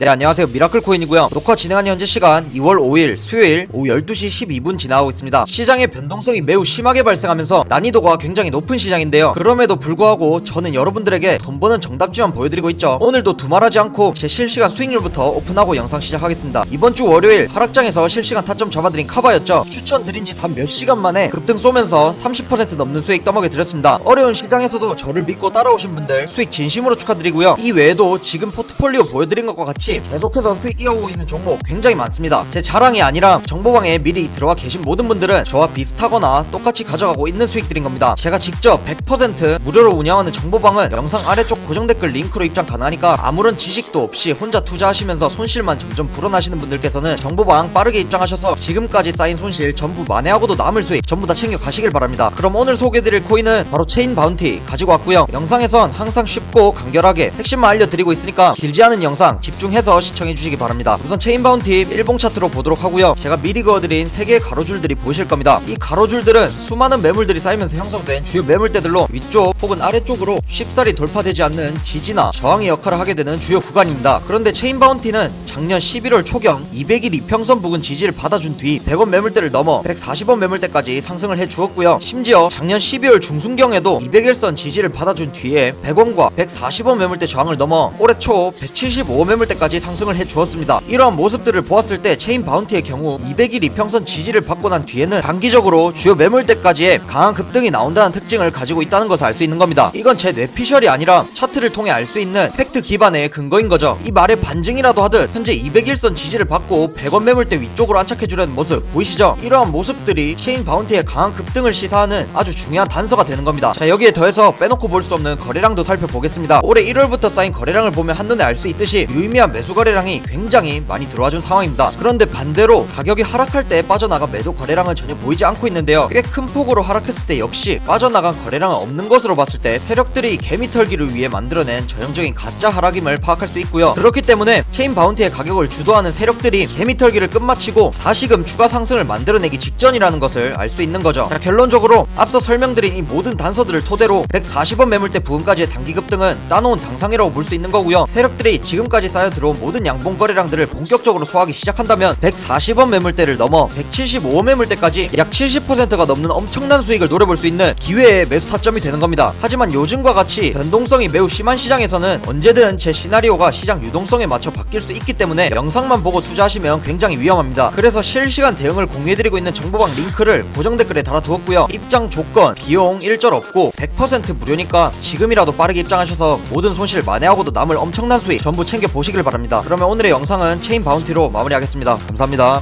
네 안녕하세요. 미라클 코인이고요. 녹화 진행하는 현재 시간 2월 5일 수요일 오후 12시 12분 지나고 있습니다. 시장의 변동성이 매우 심하게 발생하면서 난이도가 굉장히 높은 시장인데요. 그럼에도 불구하고 저는 여러분들에게 돈 버는 정답지만 보여드리고 있죠. 오늘도 두말하지 않고 제 실시간 수익률부터 오픈하고 영상 시작하겠습니다. 이번 주 월요일 하락장에서 실시간 타점 잡아드린 카바였죠. 추천드린 지 단 몇 시간 만에 급등 쏘면서 30% 넘는 수익 떠먹여 드렸습니다. 어려운 시장에서도 저를 믿고 따라오신 분들 수익 진심으로 축하드리고요. 이 외에도 지금 포트폴리오 보여드린 것과 같이 계속해서 수익 이어오고 있는 종목 굉장히 많습니다. 제 자랑이 아니라 정보방에 미리 들어와 계신 모든 분들은 저와 비슷하거나 똑같이 가져가고 있는 수익들인 겁니다. 제가 직접 100% 무료로 운영하는 정보방은 영상 아래쪽 고정 댓글 링크로 입장 가능하니까 아무런 지식도 없이 혼자 투자하시면서 손실만 점점 불어나시는 분들께서는 정보방 빠르게 입장하셔서 지금까지 쌓인 손실 전부 만회하고도 남을 수익 전부 다 챙겨 가시길 바랍니다. 그럼 오늘 소개해드릴 코인은 바로 체인 바운티 가지고 왔고요. 영상에선 항상 쉽고 간결하게 핵심만 알려드리고 있으니까 길지 않은 영상 집중해 서 시청해 주시기 바랍니다. 우선 체인 바운티 일봉 차트로 보도록 하고요. 제가 미리 그어드린 3개의 가로줄들이 보이실 겁니다. 이 가로줄들은 수많은 매물들이 쌓이면서 형성된 주요 매물대들로 위쪽 혹은 아래쪽으로 쉽사리 돌파되지 않는 지지나 저항의 역할을 하게 되는 주요 구간입니다. 그런데 체인 바운티는 작년 11월 초경 200일 이평선 부근 지지를 받아준 뒤 100원 매물대를 넘어 140원 매물대까지 상승을 해 주었고요. 심지어 작년 12월 중순경에도 200일선 지지를 받아준 뒤에 100원과 140원 매물대 저항을 넘어 올해 초 175원 매물대까지 상승을 해 주었습니다. 이러한 모습들을 보았을 때 체인 바운티의 경우 200일 이평선 지지를 받고 난 뒤에는 단기적으로 주요 매물대까지의 강한 급등이 나온다는 특징을 가지고 있다는 것을 알 수 있는 겁니다. 이건 제 뇌피셜이 아니라 차트를 통해 알 수 있는 팩 트 기반의 근거인 거죠. 이 말의 반증이라도 하듯 현재 200일선 지지를 받고 100원 매물대 위쪽으로 안착해주려는 모습 보이시죠? 이러한 모습들이 체인 바운티의 강한 급등을 시사하는 아주 중요한 단서가 되는 겁니다. 자 여기에 더해서 빼놓고 볼 수 없는 거래량도 살펴보겠습니다. 올해 1월부터 쌓인 거래량을 보면 한눈에 알 수 있듯이 유의미한 매수 거래량이 굉장히 많이 들어와준 상황입니다. 그런데 반대로 가격이 하락할 때 빠져나가 매도 거래량은 전혀 보이지 않고 있는데요. 꽤 큰 폭으로 하락했을 때 역시 빠져나간 거래량은 없는 것으로 봤을 때 세력들이 개미털기를 위해 만들어낸 전형적인 가짜 하락임을 파악할 수 있고요. 그렇기 때문에 체인 바운티의 가격을 주도하는 세력들이 개미털기를 끝마치고 다시금 추가 상승을 만들어내기 직전이라는 것을 알 수 있는 거죠. 자, 결론적으로 앞서 설명드린 이 모든 단서들을 토대로 140원 매물대 부분까지의 단기 급등은 따놓은 당상이라고 볼 수 있는 거고요. 세력들이 지금까지 쌓여 들어온 모든 양봉 거래량들을 본격적으로 소화하기 시작한다면 140원 매물대를 넘어 175원 매물대까지 약 70%가 넘는 엄청난 수익을 노려볼 수 있는 기회의 매수 타점이 되는 겁니다. 하지만 요즘과 같이 변동성이 매우 심한 시장에서는 언제든 제 시나리오가 시장 유동성에 맞춰 바뀔 수 있기 때문에 영상만 보고 투자하시면 굉장히 위험합니다. 그래서 실시간 대응을 공유해드리고 있는 정보방 링크를 고정 댓글에 달아두었고요. 입장 조건 비용 일절 없고 100% 무료니까 지금이라도 빠르게 입장하셔서 모든 손실 만회하고도 남을 엄청난 수익 전부 챙겨 보시길 바랍니다. 그러면 오늘의 영상은 체인 바운티로 마무리하겠습니다. 감사합니다